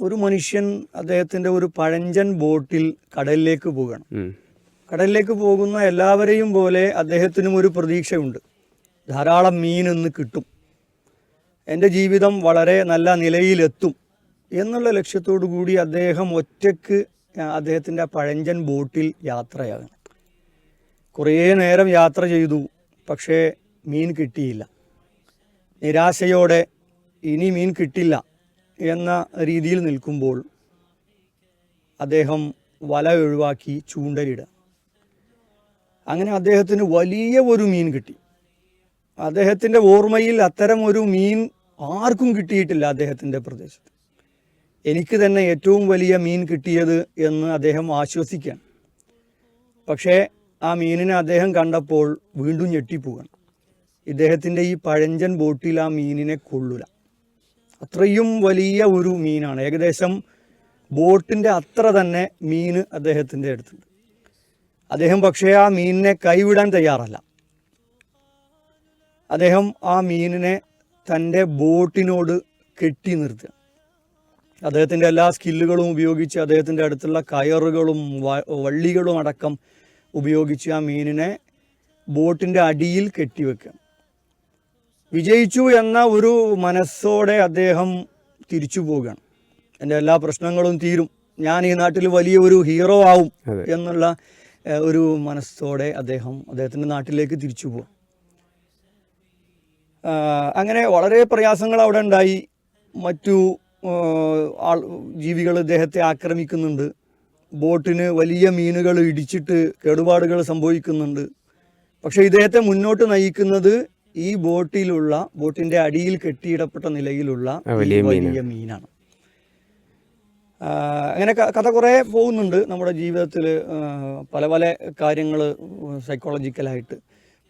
ഒരു മനുഷ്യൻ അദ്ദേഹത്തിന്റെ ഒരു പഴഞ്ചൻ ബോട്ടിൽ കടലിലേക്ക് പോകണം. കടലിലേക്ക് പോകുന്ന എല്ലാവരെയും പോലെ അദ്ദേഹത്തിനും ഒരു പ്രതീക്ഷയുണ്ട്. ധാരാളം മീൻ ഇന്ന് കിട്ടും. എന്റെ ജീവിതം വളരെ നല്ല നിലയിലെത്തും എന്നുള്ള ലക്ഷ്യത്തോടു കൂടി അദ്ദേഹം ഒറ്റയ്ക്ക് അദ്ദേഹത്തിന്റെ പഴഞ്ചൻ ബോട്ടിൽ യാത്രയാകണം കുറേ നേരം യാത്ര ചെയ്തു പക്ഷേ മീൻ കിട്ടിയില്ല. നിരാശയോടെ ഇനി മീൻ കിട്ടില്ല. എന്ന രീതിയിൽ നിൽക്കുമ്പോൾ അദ്ദേഹം വല ഒഴിവാക്കി ചൂണ്ടലിടുക. അങ്ങനെ അദ്ദേഹത്തിന് വലിയ ഒരു മീൻ കിട്ടി. അദ്ദേഹത്തിന്റെ ഓർമ്മയിൽ അത്തരം ഒരു മീൻ ആർക്കും കിട്ടിയിട്ടില്ല അദ്ദേഹത്തിന്റെ പ്രദേശത്ത്. എനിക്ക് തന്നെ ഏറ്റവും വലിയ മീൻ കിട്ടിയത് എന്ന് അദ്ദേഹം ആശ്വസിക്കാൻ. പക്ഷേ ആ മീനിനെ അദ്ദേഹം കണ്ടപ്പോൾ വീണ്ടും ഞെട്ടിപ്പോവാണ് ഇദ്ദേഹത്തിന്റെ ഈ പഴഞ്ചൻ ബോട്ടിൽ ആ മീനിനെ കൊള്ളൂല. അത്രയും വലിയ ഒരു മീനാണ്. ഏകദേശം ബോട്ടിന്റെ അത്ര തന്നെ മീൻ അദ്ദേഹത്തിന്റെ അടുത്തുണ്ട്. അദ്ദേഹം പക്ഷേ ആ മീനിനെ കൈവിടാൻ തയ്യാറല്ല. അദ്ദേഹം ആ മീനിനെ തന്റെ ബോട്ടിനോട് കെട്ടി നിർത്തുക. അദ്ദേഹത്തിന്റെ എല്ലാ സ്കില്ലുകളും ഉപയോഗിച്ച് അദ്ദേഹത്തിന്റെ അടുത്തുള്ള കയറുകളും വള്ളികളും അടക്കം ഉപയോഗിച്ച് ആ മീനിനെ ബോട്ടിന്റെ അടിയിൽ കെട്ടിവെക്കുക. വിജയിച്ചു എന്ന ഒരു മനസ്സോടെ അദ്ദേഹം തിരിച്ചു പോവുകയാണ്. എന്റെ എല്ലാ പ്രശ്നങ്ങളും തീരും. ഞാൻ ഈ നാട്ടിൽ വലിയ ഒരു ഹീറോ ആവും എന്നുള്ള ഒരു മനസ്സോടെ അദ്ദേഹം അദ്ദേഹത്തിന്റെ നാട്ടിലേക്ക് തിരിച്ചു പോകും അങ്ങനെ വളരെ പ്രയാസങ്ങൾ അവിടെ ഉണ്ടായി. മറ്റു ആൾ ജീവികൾ ഇദ്ദേഹത്തെ ആക്രമിക്കുന്നുണ്ട്. ബോട്ടിന് വലിയ മീനുകൾ ഇടിച്ചിട്ട് കേടുപാടുകൾ സംഭവിക്കുന്നുണ്ട്. പക്ഷേ ഇദ്ദേഹത്തെ മുന്നോട്ട് നയിക്കുന്നത് ഈ ബോട്ടിലുള്ള ബോട്ടിന്റെ അടിയിൽ കെട്ടിയിടപ്പെട്ട നിലയിലുള്ള വലിയ മീനാണ്. അങ്ങനെ കഥ കുറേ പോകുന്നുണ്ട്. നമ്മുടെ ജീവിതത്തിൽ പല പല കാര്യങ്ങൾ സൈക്കോളജിക്കലായിട്ട്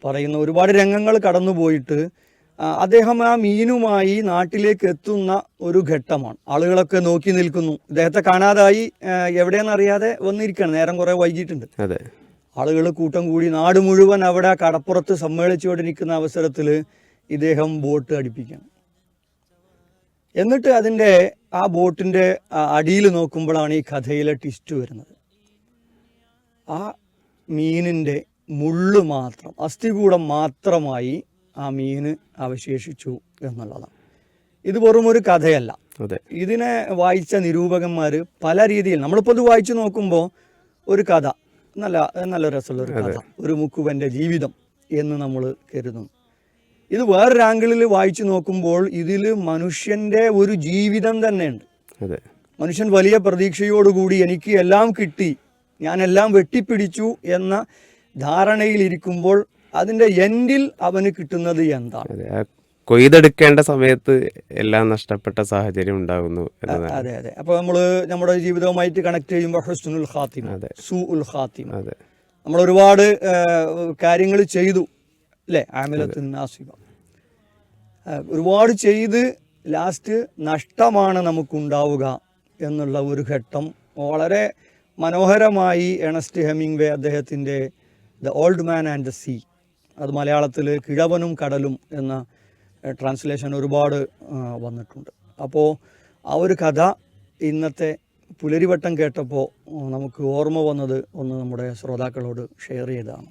പറയുന്ന ഒരുപാട് രംഗങ്ങൾ കടന്നു പോയിട്ട് അദ്ദേഹം ആ മീനുമായി നാട്ടിലേക്ക് എത്തുന്ന ഒരു ഘട്ടമാണ്. ആളുകളൊക്കെ നോക്കി നിൽക്കുന്നു. ഇദ്ദേഹത്തെ കാണാതായി എവിടെയെന്നറിയാതെ വന്നിരിക്കുകയാണ്. നേരം കുറേ വൈകിട്ടുണ്ട് ആളുകൾ കൂട്ടം കൂടി നാട് മുഴുവൻ അവിടെ കടപ്പുറത്ത് സമ്മേളിച്ചുകൊണ്ടിരിക്കുന്ന അവസരത്തിൽ ഇദ്ദേഹം ബോട്ട് അടിപ്പിക്കണം. എന്നിട്ട് അതിന്റെ ആ ബോട്ടിന്റെ അടിയിൽ നോക്കുമ്പോഴാണ് ഈ കഥയിലെ ട്വിസ്റ്റ് വരുന്നത്. ആ മീനിന്റെ മുള്ളു മാത്രം അസ്ഥികൂടം മാത്രമായി ആ മീന് അവശേഷിച്ചു എന്നുള്ളതാണ്. ഇത് വെറും ഒരു കഥയല്ല. അതെ. ഇതിനെ വായിച്ച നിരൂപകന്മാർ പല രീതിയിൽ നമ്മളിപ്പോൾ ഇത് വായിച്ചു നോക്കുമ്പോൾ ഒരു കഥ. നല്ല നല്ല രസമുള്ള ഒരു കഥ. ഒരു മുക്കുവന്റെ ജീവിതം എന്ന് നമ്മൾ കരുതുന്നു. ഇത് വേറൊരു ആംഗിളിൽ വായിച്ചു നോക്കുമ്പോൾ ഇതിൽ മനുഷ്യന്റെ ഒരു ജീവിതം തന്നെയുണ്ട്. മനുഷ്യൻ വലിയ പ്രതീക്ഷയോടുകൂടി എനിക്ക് എല്ലാം കിട്ടി ഞാനെല്ലാം എല്ലാം വെട്ടിപ്പിടിച്ചു എന്ന ധാരണയിലിരിക്കുമ്പോൾ അതിന്റെ എൻഡിൽ അവന് കിട്ടുന്നത് എന്താണ്? കൊയ്തെടുക്കേണ്ട സമയത്ത് എല്ലാം നഷ്ടപ്പെട്ട സാഹചര്യം ഉണ്ടാകുന്നു അതെ അതെ. അപ്പോൾ നമ്മൾ നമ്മുടെ ജീവിതവുമായിട്ട് കണക്ട് ചെയ്യുമ്പോൾ ഹുസ്നുൽ ഖാത്തിമ അതെ. സു ഉൽ ഖാത്തിമ. അതെ. നമ്മൾ ഒരുപാട് കാര്യങ്ങൾ ചെയ്തു അല്ലേ ആമിലത്തിൻ നാസിബ ആ, ഒരുപാട് ചെയ്ത് ലാസ്റ്റ് നഷ്ടമാണ് നമുക്കുണ്ടാവുക എന്നുള്ള ഒരു ഘട്ടം വളരെ മനോഹരമായി എണസ്റ്റ് ഹെമിംഗ് വേ അദ്ദേഹത്തിന്റെ the old man and the sea അത് മലയാളത്തിൽ കിഴവനും കടലും എന്ന ട്രാൻസ്ലേഷൻ ഒരുപാട് വന്നിട്ടുണ്ട് അപ്പോൾ ആ ഒരു കഥ ഇന്നത്തെ പുലരിവട്ടം കേട്ടപ്പോൾ നമുക്ക് ഓർമ്മ വന്നത് ഒന്ന് നമ്മുടെ ശ്രോതാക്കളോട് ഷെയർ ചെയ്തതാണ്.